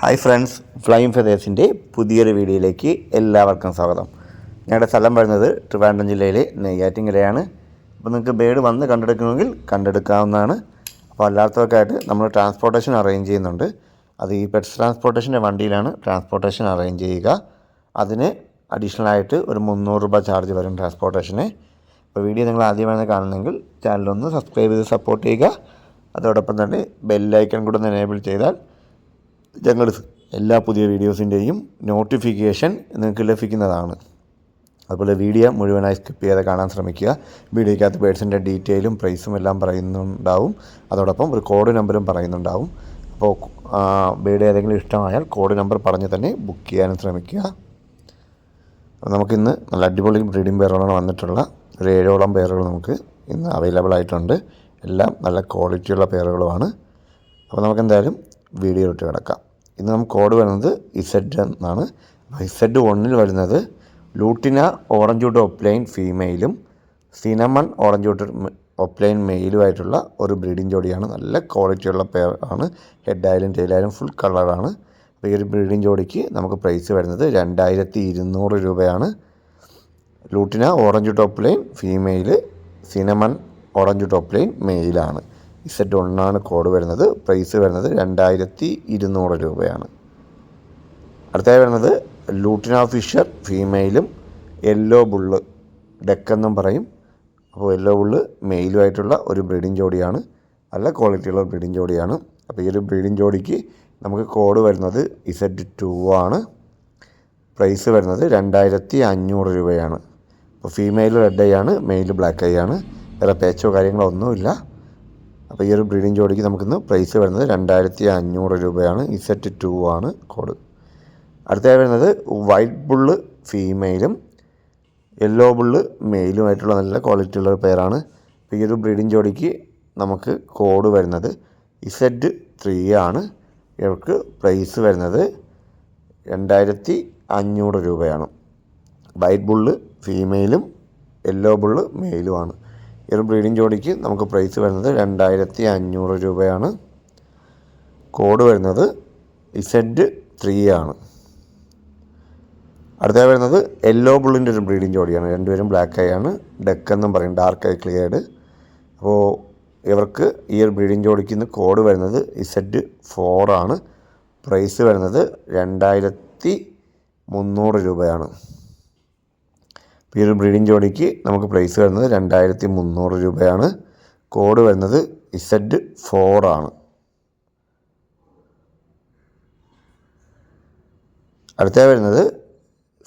Hi friends flame ഫെതേഴ്സിന്റെ പുതിയൊരു വീഡിയോയിലേക്ക് എല്ലാവർക്കും സ്വാഗതം. ഞങ്ങളുടെ സ്ഥലം വരുന്നത് ട്രിവാൻഡ്രം ജില്ലയിലെ നെയ്യാറ്റിങ്കരയാണ്. അപ്പോൾ നിങ്ങൾക്ക് ബേഡ് വന്ന് കണ്ടെടുക്കണമെങ്കിൽ കണ്ടെടുക്കാവുന്നതാണ്. അപ്പോൾ അല്ലാത്തവർക്കായിട്ട് നമ്മൾ ട്രാൻസ്പോർട്ടേഷൻ അറേഞ്ച് ചെയ്യുന്നുണ്ട്. അത് ഈ പെറ്റ്സ് ട്രാൻസ്പോർട്ടേഷന്റെ വണ്ടിയിലാണ് ട്രാൻസ്പോർട്ടേഷൻ അറേഞ്ച് ചെയ്യുക. അതിന് അഡീഷണൽ ആയിട്ട് ഒരു മുന്നൂറ് രൂപ ചാർജ് വരും ട്രാൻസ്പോർട്ടേഷന്. അപ്പോൾ വീഡിയോ നിങ്ങൾ ആദ്യമാണ് കാണുന്നെങ്കിൽ ചാനലൊന്ന് സബ്സ്ക്രൈബ് ചെയ്ത് സപ്പോർട്ട് ചെയ്യുക. അതോടൊപ്പം തന്നെ ബെല്ലൈക്കൺ കൂടെ ഒന്ന് എനേബിൾ ചെയ്താൽ ഞങ്ങൾ എല്ലാ പുതിയ വീഡിയോസിന്റെയും നോട്ടിഫിക്കേഷൻ നിങ്ങൾക്ക് ലഭിക്കുന്നതാണ്. അതുപോലെ വീഡിയോ മുഴുവനായി സ്കിപ്പ് ചെയ്യാതെ കാണാൻ ശ്രമിക്കുക. വീഡിയോയ്ക്കകത്ത് ബേഡ്സിന്റെ ഡീറ്റെയിലും പ്രൈസും എല്ലാം പറയുന്നുണ്ടാവും. അതോടൊപ്പം ഒരു കോഡ് നമ്പറും പറയുന്നുണ്ടാവും. അപ്പോൾ ബേഡ് ഏതെങ്കിലും ഇഷ്ടമായാൽ കോഡ് നമ്പർ പറഞ്ഞ് തന്നെ ബുക്ക് ചെയ്യാനും ശ്രമിക്കുക. നമുക്കിന്ന് നല്ല അടിപൊളി ബ്രീഡിംഗ് പേറുകളാണ് വന്നിട്ടുള്ള ഒരു ഏഴോളം പേറുകൾ നമുക്ക് ഇന്ന് അവൈലബിൾ ആയിട്ടുണ്ട്. എല്ലാം നല്ല ക്വാളിറ്റിയുള്ള പേറുകളുമാണ്. അപ്പോൾ നമുക്കെന്തായാലും വീഡിയോ ഇട്ട് കിടക്കാം. ഇന്ന് നമുക്ക് കോഡ് വരുന്നത് ഇസഡ് എന്നാണ്. ഇസെഡ് ഒന്നിൽ വരുന്നത് ലൂട്ടിന ഓറഞ്ച് ഓറഞ്ചൂട്ട് ഒപ്ലൈൻ ഫീമെയിലും സിനമൺ ഓറഞ്ച് ഓറഞ്ചൂട്ട് ഒപ്ലൈൻ മെയിലുമായിട്ടുള്ള ഒരു ബ്രീഡിംഗ് ജോഡിയാണ്. നല്ല ക്വാളിറ്റിയുള്ള പെയർ ആണ്. ഹെഡായാലും ടെയിലായാലും ഫുൾ കളറാണ് അപ്പോൾ ഈ ഒരു ബ്രീഡിംഗ് ജോഡിക്ക് നമുക്ക് പ്രൈസ് വരുന്നത് രണ്ടായിരത്തി ഇരുന്നൂറ് രൂപയാണ്. Lutino orange top line female cinnamon orange top line മെയിലാണ് ഇസെറ്റ് ഒന്നാണ് കോഡ് വരുന്നത്. പ്രൈസ് വരുന്നത് രണ്ടായിരത്തി ഇരുന്നൂറ് രൂപയാണ്. അടുത്തായി വരുന്നത് ലൂട്ടിന ഫിഷർ ഫീമെയിലും യെല്ലോ ബുള്ള് ഡെക്കെന്നും പറയും. അപ്പോൾ യെല്ലോ ബുള്ള് മെയിലുമായിട്ടുള്ള ഒരു ബ്രീഡിംഗ് ജോഡിയാണ്. നല്ല ക്വാളിറ്റിയുള്ള ബ്രീഡിംഗ് ജോഡിയാണ്. അപ്പോൾ ഈ ഒരു ബ്രീഡിംഗ് ജോഡിക്ക് നമുക്ക് കോഡ് വരുന്നത് ഇസെഡ് ടു ആണ്. പ്രൈസ് വരുന്നത് രണ്ടായിരത്തി അഞ്ഞൂറ് രൂപയാണ്. അപ്പോൾ ഫീമെയിൽ റെഡ് ഐ ആണ് മെയിൽ ബ്ലാക്ക് ഐ ആണ്. വേറെ പേച്ചോ കാര്യങ്ങളോ ഒന്നുമില്ല. അപ്പോൾ ഈ ഒരു ബ്രീഡിംഗ് ജോഡിക്ക് നമുക്കിന്ന് പ്രൈസ് വരുന്നത് രണ്ടായിരത്തി അഞ്ഞൂറ് രൂപയാണ്. ഇസെറ്റ് ടു ആണ് കോഡ് അടുത്തതായി വരുന്നത് വൈറ്റ് ബുള്ള് ഫീമെയിലും യെല്ലോ ബുള്ള് മെയിലുമായിട്ടുള്ള നല്ല ക്വാളിറ്റി ഉള്ള ഒരു പെയറാണ് ഈ ഒരു ബ്രീഡിംഗ് ജോഡിക്ക് നമുക്ക് കോഡ് വരുന്നത് ഇസെഡ് ത്രീ ആണ്. ഇവർക്ക് പ്രൈസ് വരുന്നത് രണ്ടായിരത്തി അഞ്ഞൂറ് രൂപയാണ് വൈറ്റ് ബുള്ള് ഫീമെയിലും യെല്ലോ ബുള്ള് മെയിലുമാണ് ഈ ഒരു ബ്രീഡിംഗ് ജോഡിക്ക് നമുക്ക് പ്രൈസ് വരുന്നത് രണ്ടായിരത്തി അഞ്ഞൂറ് രൂപയാണ്. കോഡ് വരുന്നത് ഇസെഡ് ത്രീ ആണ്. അടുത്തതായി വരുന്നത് യെല്ലോ ബുള്ളിന്റെ ഒരു ബ്രീഡിംഗ് ജോഡിയാണ്. രണ്ടുപേരും ബ്ലാക്ക് ഐ ആണ്. ഡെക്ക് എന്നും പറയും. ഡാർക്ക് ഐ ക്ലിയർഡ് അപ്പോൾ ഇവർക്ക് ഈ ഒരു ബ്രീഡിംഗ് ജോഡിക്ക് ഇന്ന് കോഡ് വരുന്നത് ഇസെഡ് ഫോർ ആണ്. പ്രൈസ് വരുന്നത് രണ്ടായിരത്തി മുന്നൂറ് രൂപയാണ്. ഒരു ബ്രീഡിംഗ് ജോഡിക്ക് നമുക്ക് പ്രൈസ് വരുന്നത് രണ്ടായിരത്തി മുന്നൂറ് രൂപയാണ്. കോഡ് വരുന്നത് ഇസഡ് ഫോർ ആണ്. അടുത്തതായി വരുന്നത്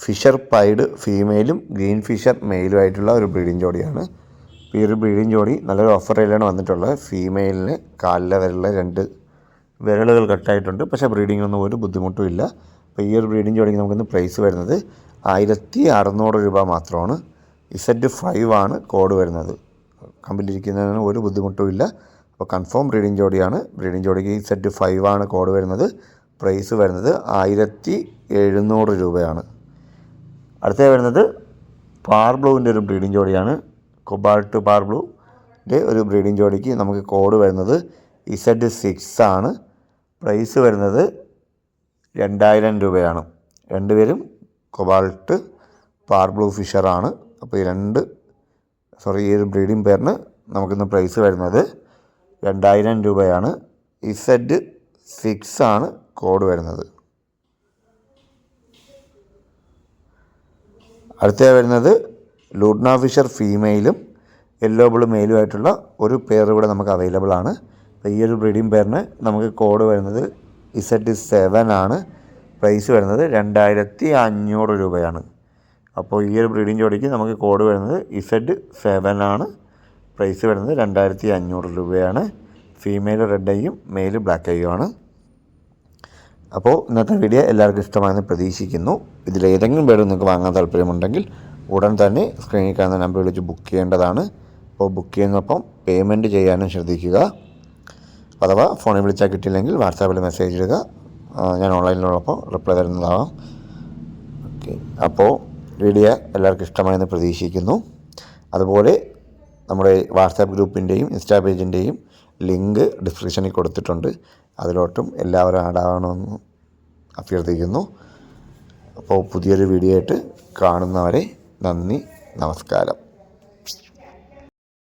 ഫിഷർ പൈഡ് ഫീമെയിലും ഗ്രീൻ ഫിഷർ മെയിലും ആയിട്ടുള്ള ഒരു ബ്രീഡിംഗ് ജോഡിയാണ്. ഈ ഒരു ബ്രീഡിംഗ് ജോഡി നല്ലൊരു ഓഫർ റേറ്റിലാണ് വന്നിട്ടുള്ളത്. ഫീമെയിലിന് കാലിലെ വരെയുള്ള രണ്ട് വിരലുകൾ കട്ടായിട്ടുണ്ട് പക്ഷേ ബ്രീഡിങ്ങിനൊന്നും ഒരു ബുദ്ധിമുട്ടും ഇല്ല. അപ്പോൾ ഈ ഒരു ബ്രീഡിംഗ് ജോഡിക്ക് നമുക്കിന്ന് പ്രൈസ് വരുന്നത് ആയിരത്തി അറുന്നൂറ് രൂപ മാത്രമാണ്. ഇസെഡ് ഫൈവ് ആണ് കോഡ് വരുന്നത്. കമ്പിലിരിക്കുന്നതിന് ഒരു ബുദ്ധിമുട്ടും ഇല്ല. അപ്പോൾ കൺഫേം ബ്രീഡിംഗ് ജോഡിയാണ്. ബ്രീഡിംഗ് ജോഡിക്ക് ഇസെഡ് ഫൈവ് ആണ് കോഡ് വരുന്നത്. പ്രൈസ് വരുന്നത് ആയിരത്തി എഴുന്നൂറ് രൂപയാണ്. അടുത്തത് വരുന്നത് പാർബ്ലൂവിന്റെ ഒരു ബ്രീഡിംഗ് ജോഡിയാണ്. കൊബാൾട്ട് പാർബ്ലൂന്റെ ഒരു ബ്രീഡിംഗ് ജോഡിക്ക് നമുക്ക് കോഡ് വരുന്നത് ഇസെഡ് സിക്സ് ആണ്. പ്രൈസ് വരുന്നത് രണ്ടായിരം രൂപയാണ്. രണ്ടുപേരും കൊബാൾട്ട് പാർബ്ലൂ ഫിഷറാണ്. അപ്പോൾ ഈ രണ്ട് സോറി ഈ ഒരു ബ്രീഡിംഗ് പേരിന് നമുക്കിന്ന് പ്രൈസ് വരുന്നത് രണ്ടായിരം രൂപയാണ്. ഇസെഡ് സിക്സ് ആണ് കോഡ് വരുന്നത്. അടുത്ത വരുന്നത് ലൂഡ്ന ഫിഷർ ഫീമെയിലും യെല്ലോ ബിൾ മെയിലുമായിട്ടുള്ള ഒരു പെയർ ഇവിടെ നമുക്ക് അവൈലബിൾ ആണ് അപ്പോൾ ഈ ഒരു ബ്രീഡിംഗ് പെയറിന് നമുക്ക് കോഡ് വരുന്നത് ഇസെഡ് സെവൻ ആണ് പ്രൈസ് വരുന്നത് രണ്ടായിരത്തി അഞ്ഞൂറ് രൂപയാണ്. അപ്പോൾ ഈ ഒരു ബ്രീഡിംഗ് ജോഡിക്ക് നമുക്ക് കോഡ് വരുന്നത് ഇസഡ് സെവൻ ആണ് പ്രൈസ് വരുന്നത് രണ്ടായിരത്തി അഞ്ഞൂറ് രൂപയാണ് ഫീമെയിൽ റെഡ് ഐയും മെയിൽ ബ്ലാക്ക് ഐയും ആണ്. അപ്പോൾ ഇന്നത്തെ വീഡിയോ എല്ലാവർക്കും ഇഷ്ടമായെന്ന് പ്രതീക്ഷിക്കുന്നു. ഇതിലേതെങ്കിലും പേര് നിങ്ങൾക്ക് വാങ്ങാൻ താല്പര്യമുണ്ടെങ്കിൽ ഉടൻ തന്നെ സ്ക്രീനിൽ കാണുന്ന നമ്പർ വിളിച്ച് ബുക്ക് ചെയ്യേണ്ടതാണ്. അപ്പോൾ ബുക്ക് ചെയ്യുന്നപ്പം പേയ്മെന്റ് ചെയ്യാനും ശ്രദ്ധിക്കുക. അഥവാ ഫോണിൽ വിളിച്ചാൽ കിട്ടിയില്ലെങ്കിൽ വാട്സാപ്പിൽ മെസ്സേജ് ഇടുക. ഞാൻ ഓൺലൈനിലുള്ളപ്പോൾ റിപ്ലൈ തരുന്നതാവാം. ഓക്കെ. അപ്പോൾ വീഡിയോ എല്ലാവർക്കും ഇഷ്ടമായെന്ന് പ്രതീക്ഷിക്കുന്നു. അതുപോലെ നമ്മുടെ വാട്സാപ്പ് ഗ്രൂപ്പിന്റെയും ഇൻസ്റ്റാ പേജിന്റെയും ലിങ്ക് ഡിസ്ക്രിപ്ഷനിൽ കൊടുത്തിട്ടുണ്ട്. അതിലോട്ടും എല്ലാവരും ആവണമെന്ന് അഭ്യർത്ഥിക്കുന്നു. അപ്പോൾ പുതിയൊരു വീഡിയോ ആയിട്ട് കാണുന്നവരെ നന്ദി നമസ്കാരം.